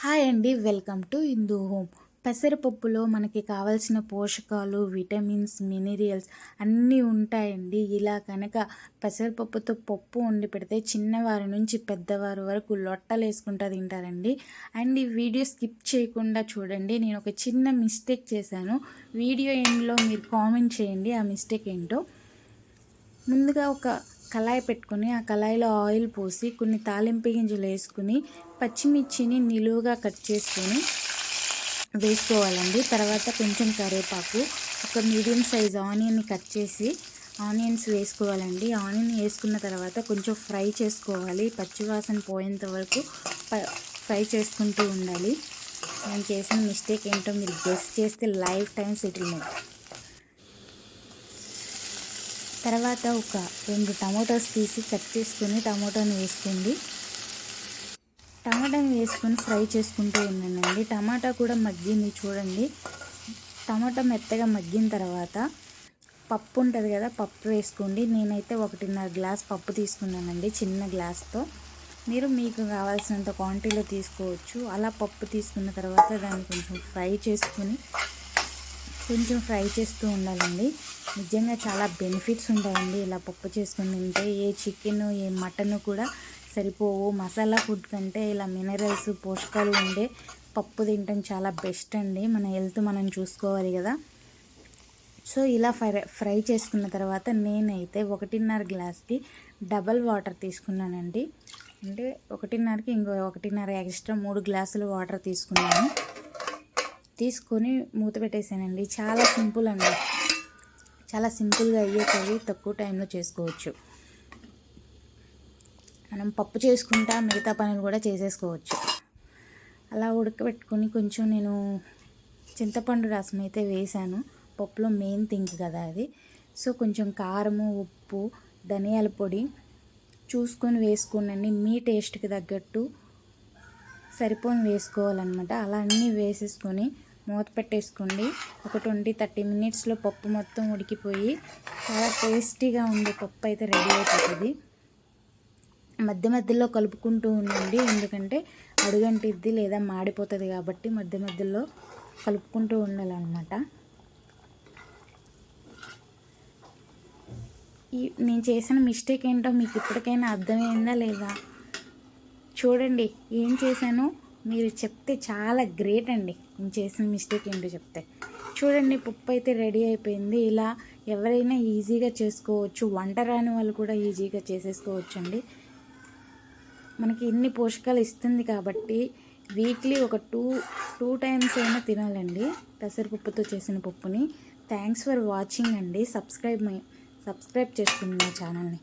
Hi అండి welcome to Hindu home. పెసరపప్పులో మనకి కావాల్సిన పోషకాలు విటమిన్స్ మినరల్స్ అన్నీ ఉంటాయండి. ఇలా కనుక పెసరపప్పుతో పప్పు వండి పెడితే చిన్నవారి నుంచి పెద్దవారి వరకు లొట్టలు వేసుకుంటా తింటారండి. అండ్ ఈ వీడియో స్కిప్ చేయకుండా చూడండి. నేను ఒక చిన్న మిస్టేక్ చేశాను. వీడియో ఎండ్లో మీరు కామెంట్ చేయండి ఆ మిస్టేక్ ఏంటో. ముందుగా ఒక కళాయి పెట్టుకొని ఆ కళాయిలో ఆయిల్ పోసి కొన్ని తాలింపు గింజలు వేసుకుని పచ్చిమిర్చిని నిలువుగా కట్ చేసుకొని వేసుకోవాలండి. తర్వాత కొంచెం కరివేపాకు ఒక మీడియం సైజ్ ఆనియన్ని కట్ చేసి ఆనియన్స్ వేసుకోవాలండి. ఆనియన్ వేసుకున్న తర్వాత కొంచెం ఫ్రై చేసుకోవాలి. పచ్చివాసన పోయేంత వరకు ఫ్రై చేసుకుంటూ ఉండాలి. నేను చేసిన మిస్టేక్ ఏంటో మీరు గెస్ట్ చేస్తే లైఫ్ టైం సెటిల్మెంట్. తర్వాత ఒక రెండు టమాటోస్ తీసి కట్ చేసుకొని టమాటోని వేసుకోండి. టమాటాని వేసుకొని ఫ్రై చేసుకుంటూ ఉన్నానండి. టమాటా కూడా మగ్గింది చూడండి. టమాటా మెత్తగా మగ్గిన తర్వాత పప్పు ఉంటుంది కదా పప్పు వేసుకోండి. నేనైతే ఒకటిన్నర గ్లాస్ పప్పు తీసుకున్నానండి చిన్న గ్లాస్తో. మీరు మీకు కావాల్సినంత క్వాంటిటీలో తీసుకోవచ్చు. అలా పప్పు తీసుకున్న తర్వాత దాన్ని కొంచెం ఫ్రై చేసుకుని కొంచెం ఫ్రై చేస్తూ ఉండాలండి. నిజంగా చాలా బెనిఫిట్స్ ఉంటాయండి. ఇలా పప్పు చేసుకుని తింటే ఏ చికెన్ ఏ మటన్ కూడా సరిపోవు. మసాలా ఫుడ్ కంటే ఇలా మినరల్స్ పోషకాలు ఉండే పప్పు తినటం చాలా బెస్ట్ అండి. మన హెల్త్ మనం చూసుకోవాలి కదా. సో ఇలా ఫ్రై ఫ్రై చేసుకున్న తర్వాత నేనైతే ఒకటిన్నర గ్లాస్కి డబల్ వాటర్ తీసుకున్నానండి. అంటే ఒకటిన్నరకి ఇంకో ఒకటిన్నర ఎక్స్ట్రా మూడు గ్లాసులు వాటర్ తీసుకున్నాను. తీసుకొని మూత పెట్టేసానండి. చాలా సింపుల్ అండి. చాలా సింపుల్గా అయ్యేటవి తక్కువ టైంలో చేసుకోవచ్చు. మనం పప్పు చేసుకుంటా మిగతా పనులు కూడా చేసేసుకోవచ్చు. అలా ఉడకబెట్టుకొని కొంచెం నేను చింతపండు రసం అయితే వేసాను. పప్పులో మెయిన్ థింగ్ కదా అది. సో కొంచెం కారము ఉప్పు ధనియాల పొడి చూసుకొని వేసుకోనండి. మీ టేస్ట్కి తగ్గట్టు సరిపోని వేసుకోవాలన్నమాట. అలా అన్నీ వేసేసుకొని మూత పెట్టేసుకోండి. ఒక ట్వంటీ థర్టీ మినిట్స్లో పప్పు మొత్తం ఉడికిపోయి చాలా టేస్టీగా ఉండే పప్పు అయితే రెడీ అయిపోతుంది. మధ్య మధ్యలో కలుపుకుంటూ ఉండండి. ఎందుకంటే అడుగంటిద్ది లేదా మాడిపోతుంది కాబట్టి మధ్య మధ్యలో కలుపుకుంటూ ఉండాలన్నమాట. ఈ నేను చేసిన మిస్టేక్ ఏంటో మీకు ఇప్పటికైనా అర్థమైందా లేదా? చూడండి ఏం చేశాను? మీరు చెప్తే చాలా గ్రేట్ అండి. నేను చేసిన మిస్టేక్ ఏంటో చెప్తే. చూడండి పప్పు అయితే రెడీ అయిపోయింది. ఇలా ఎవరైనా ఈజీగా చేసుకోవచ్చు. వంట రాని వాళ్ళు కూడా ఈజీగా చేసేసుకోవచ్చు అండి మనకి ఇన్ని పోషకాలు ఇస్తుంది కాబట్టి వీక్లీ ఒక టూ టూ టైమ్స్ అయినా తినాలండి. పెసరపప్పుతో చేసిన పప్పుని. థ్యాంక్స్ ఫర్ వాచింగ్ అండి. సబ్స్క్రైబ్ సబ్స్క్రైబ్ చేసుకుంది నా ఛానల్ని.